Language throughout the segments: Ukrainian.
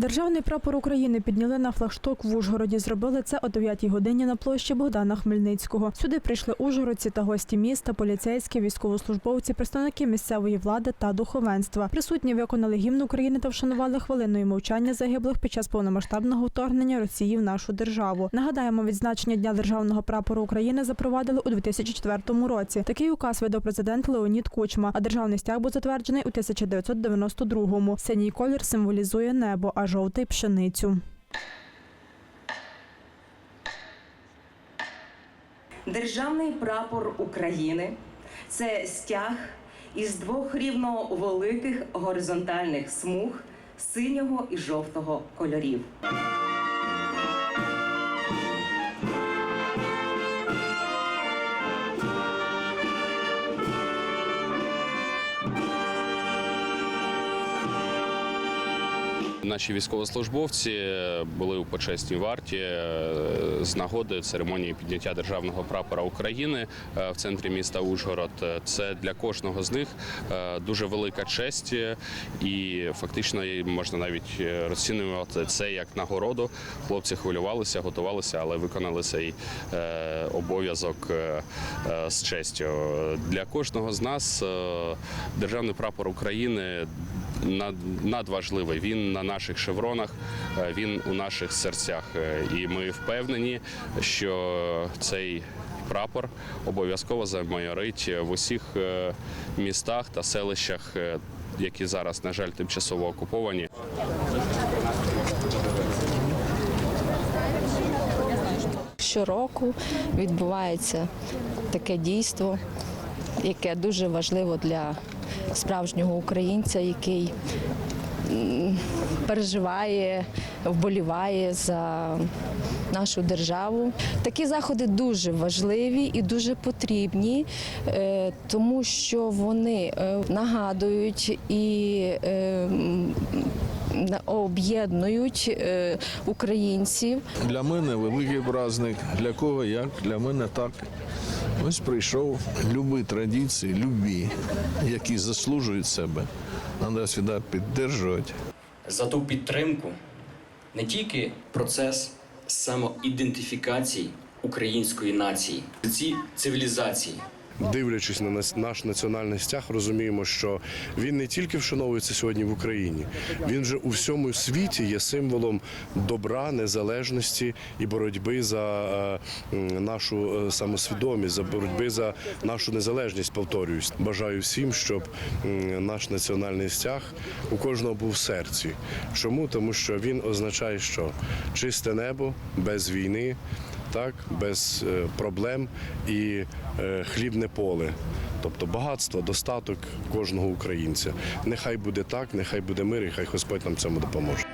Державний прапор України підняли на флагшток в Ужгороді. Зробили це о 9 годині на площі Богдана Хмельницького. Сюди прийшли ужгородці та гості міста, поліцейські, військовослужбовці, представники місцевої влади та духовенства. Присутні виконали гімн України та вшанували хвилиною мовчання загиблих під час повномасштабного вторгнення Росії в нашу державу. Нагадаємо, відзначення Дня державного прапору України запровадили у 2004 році. Такий указ видав президент Леонід Кучма, а державний стяг був затверджений у 1992-му. Синій колір символізує небо, а жовтий пшеницю. Державний прапор України це стяг із двох рівно великих горизонтальних смуг синього і жовтого кольорів. Наші військовослужбовці були у почесній варті е, з нагоди церемонії підняття державного прапора України е, в центрі міста Ужгород. Це для кожного з них е, дуже велика честь, і фактично можна навіть розцінювати це як нагороду. Хлопці хвилювалися, готувалися, але виконали цей е, обов'язок е, е, з честю. Для кожного з нас е, державний прапор України надважливий. Він на наших шевронах, е, він у наших серцях. Е, І ми впевнені, що цей прапор обов'язково замайорить в усіх е, містах та селищах, які зараз, на жаль, тимчасово окуповані. Щороку відбувається таке дійство, яке дуже важливо для справжнього українця, який переживає, вболіває за нашу державу. Такі заходи дуже важливі і дуже потрібні, е, тому що вони е, нагадують і е, об'єднують українців. Для мене великий праздник. Для кого як? Для мене так. Ось прийшов любі традиції, любі, які заслужують себе. Треба завжди підтримувати. за ту підтримку не тільки процес самоідентифікації української нації, ці цивілізації, Дивлячись на наш національний стяг, розуміємо, що він не тільки вшановується сьогодні в Україні, він вже у всьому світі є символом добра, незалежності і боротьби за е, нашу е, самосвідомість, за боротьби за нашу незалежність. Повторююсь, бажаю всім, щоб наш національний стяг у кожного був в серці. Чому? Тому що він означає, що чисте небо без війни так, без е, проблем і е, хлібне поле. Тобто багатство, достаток кожного українця. Нехай буде так, нехай буде мир, і хай Господь нам цьому допоможе.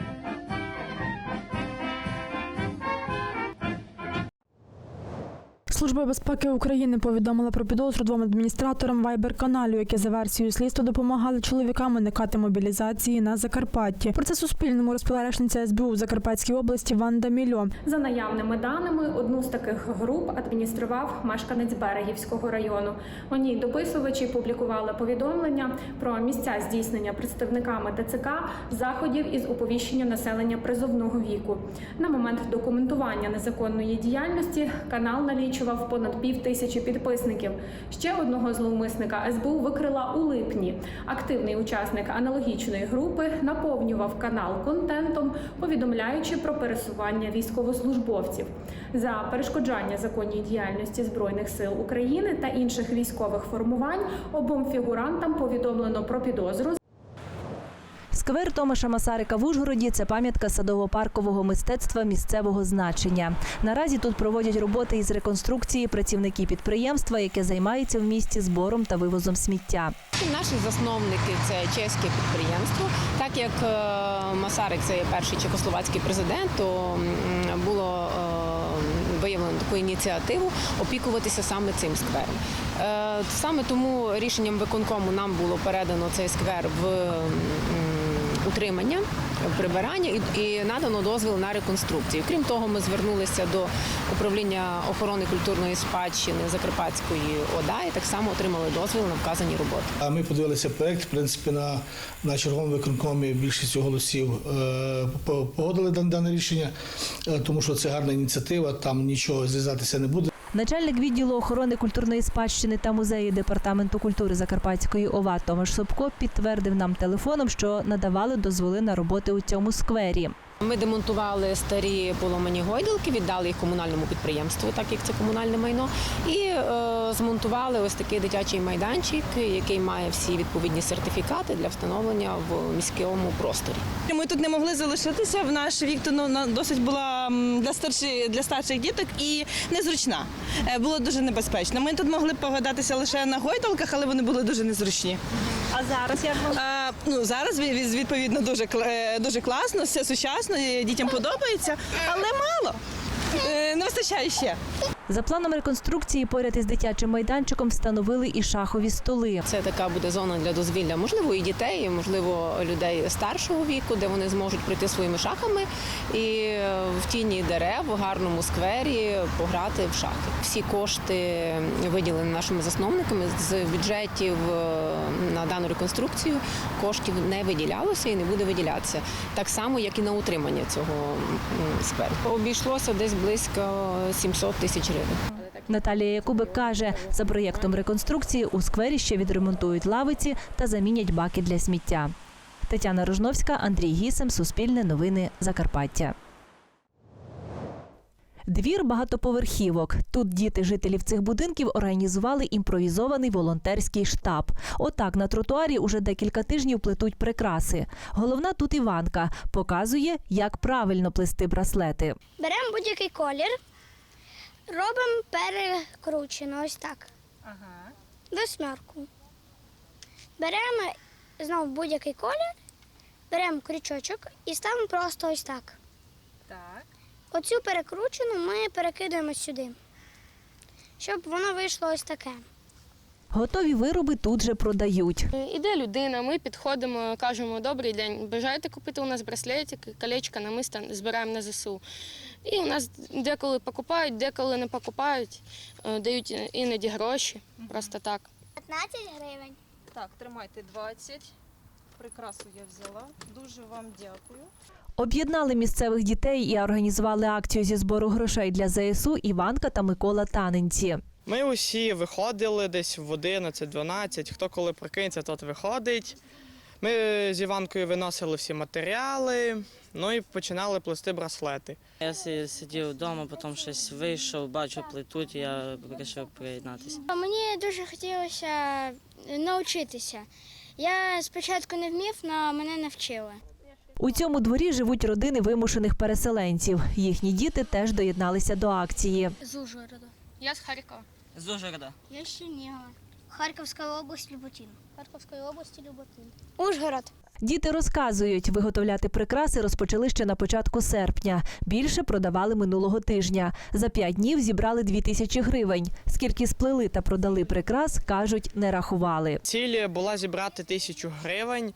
Служба безпеки України повідомила про підозру двом адміністраторам вайбер-каналів, які за версією слідства допомагали чоловікам уникати мобілізації на Закарпатті. Про це Суспільному розповіла речниця СБУ в Закарпатській області Ванда Мільо. За наявними даними, одну з таких груп адміністрував мешканець Берегівського району. У ній дописувачі публікували повідомлення про місця здійснення представниками ТЦК заходів із оповіщення населення призовного віку. На момент документування незаконної діяльності канал налічував понад пів тисячі підписників. Ще одного зловмисника СБУ викрила у липні. Активний учасник аналогічної групи наповнював канал контентом, повідомляючи про пересування військовослужбовців. За перешкоджання законній діяльності збройних сил України та інших військових формувань обом фігурантам повідомлено про підозру Сквер Томаша Масарика в Ужгороді це пам'ятка садово-паркового мистецтва місцевого значення. Наразі тут проводять роботи із реконструкції працівники підприємства, яке займається в місті збором та вивозом сміття. Наші засновники це чеське підприємство. Так як е, Масарик це перший чехословацький президент, то було е, виявлено таку ініціативу опікуватися саме цим сквером. Е, Саме тому рішенням виконкому нам було передано цей сквер в утримання, прибирання і, і надано дозвіл на реконструкцію. Крім того, ми звернулися до управління охорони культурної спадщини Закарпатської ОДА і так само отримали дозвіл на вказані роботи. А ми подивилися проект. В принципі, на, на черговому виконкомі більшістю голосів е, по- погодили дан- дане рішення, е, тому що це гарна ініціатива. Там нічого зв'язатися не буде. Начальник відділу охорони культурної спадщини та музеї департаменту культури Закарпатської ОВА Томаш Собко підтвердив нам телефоном, що надавали дозволи на роботи у цьому сквері. Ми демонтували старі поломані гойдалки, віддали їх комунальному підприємству, так як це комунальне майно, і е, змонтували ось такий дитячий майданчик, який має всі відповідні сертифікати для встановлення в міському просторі. Ми тут не могли залишитися. В наш вік ну, досить була для старших для старших діток і незручна. Е, Було дуже небезпечно. Ми тут могли погадатися лише на гойдалках, але вони були дуже незручні. А зараз як вам? А, ну зараз від- від- відповідно дуже е, дуже класно, все сучасно, і дітям подобається, але мало. Е, Не вистачає ще. За планом реконструкції поряд із дитячим майданчиком встановили і шахові столи. Це така буде зона для дозвілля, можливо, і дітей, можливо, людей старшого віку, де вони зможуть прийти своїми шахами і в тіні дерев, в гарному сквері пограти в шахи. Всі кошти виділені нашими засновниками з бюджетів е, на дану реконструкцію. Коштів не виділялося і не буде виділятися. Так само, як і на утримання цього скверу. Обійшлося десь близько 700 тисяч. Наталія Якубик каже, за проєктом реконструкції у сквері ще відремонтують лавиці та замінять баки для сміття. Тетяна Рожновська, Андрій Гісем, Суспільне новини Закарпаття. Двір багатоповерхівок. Тут діти жителів цих будинків організували імпровізований волонтерський штаб. Отак на тротуарі уже декілька тижнів плетуть прикраси. Головна тут Іванка показує, як правильно плести браслети. Беремо будь-який колір, робимо перекручено ось так. Ага. Восьмерку. Беремо знову будь-який колір, беремо крючочок і ставимо просто ось так. Так. Оцю перекручену ми перекидаємо сюди, щоб воно вийшло ось таке. Готові вироби тут же продають. Іде людина, ми підходимо, кажемо добрий день. Бажаєте купити у нас браслетик, колечко, намисто збираємо на ЗСУ. І у нас деколи покупають, деколи не покупають, е, дають іноді гроші, просто так. 15 гривень. Так, тримайте 20. Прикрасу я взяла. Дуже вам дякую. Об'єднали місцевих дітей і організували акцію зі збору грошей для ЗСУ Іванка та Микола Таненці. Ми усі виходили десь в 11-12, хто коли прокинеться, тот виходить. Ми з Іванкою виносили всі матеріали, ну і починали плести браслети. Я сидів вдома, потім щось вийшов, бачу плетуть, я вирішив приєднатися. Мені дуже хотілося навчитися. Я спочатку не вмів, але мене навчили. У цьому дворі живуть родини вимушених переселенців. Їхні діти теж доєдналися до акції. З Ужгорода. Я з Харкова. З Ужгорода. Я з Чернігова. Харківська область, Люботин. Харківської області, Люботин. Ужгород. Діти розказують, виготовляти прикраси розпочали ще на початку серпня. Більше продавали минулого тижня. За п'ять днів зібрали дві тисячі гривень. Скільки сплели та продали прикрас, кажуть, не рахували. Ціль була зібрати тисячу гривень.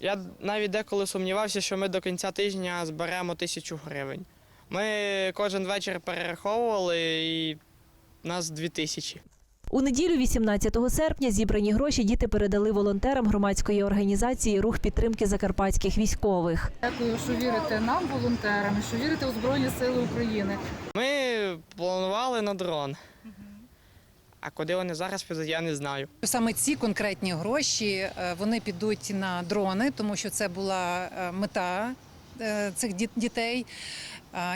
Я навіть деколи сумнівався, що ми до кінця тижня зберемо тисячу гривень. Ми кожен вечір перераховували і нас дві тисячі. У неділю, 18 серпня, зібрані гроші діти передали волонтерам громадської організації Рух підтримки закарпатських військових. Дякую, що вірите нам, волонтерам, що вірите у Збройні Сили України. Ми планували на дрон. А куди вони зараз підуть, я не знаю. Саме ці конкретні гроші е, вони підуть на дрони, тому що це була е, мета е, цих діт- дітей.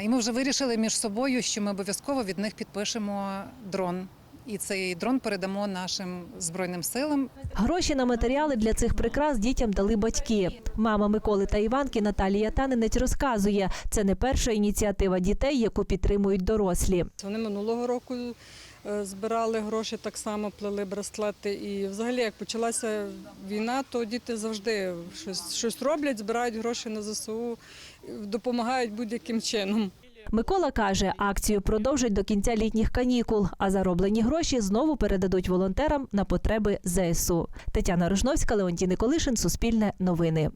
І ми вже вирішили між собою, що ми обов'язково від них підпишемо дрон. І цей дрон передамо нашим збройним силам. Гроші на матеріали для цих прикрас дітям дали батьки. Мама Миколи та Іванки Наталія Танинець розказує, це не перша ініціатива дітей, яку підтримують дорослі. Вони минулого року е, збирали гроші, так само плели браслети. І взагалі, як почалася війна, то діти завжди щось, щось роблять, збирають гроші на ЗСУ, допомагають будь-яким чином. Микола каже, акцію продовжать до кінця літніх канікул, а зароблені гроші знову передадуть волонтерам на потреби ЗСУ. Тетяна Рожновська, Леонтій Николишин, Суспільне новини.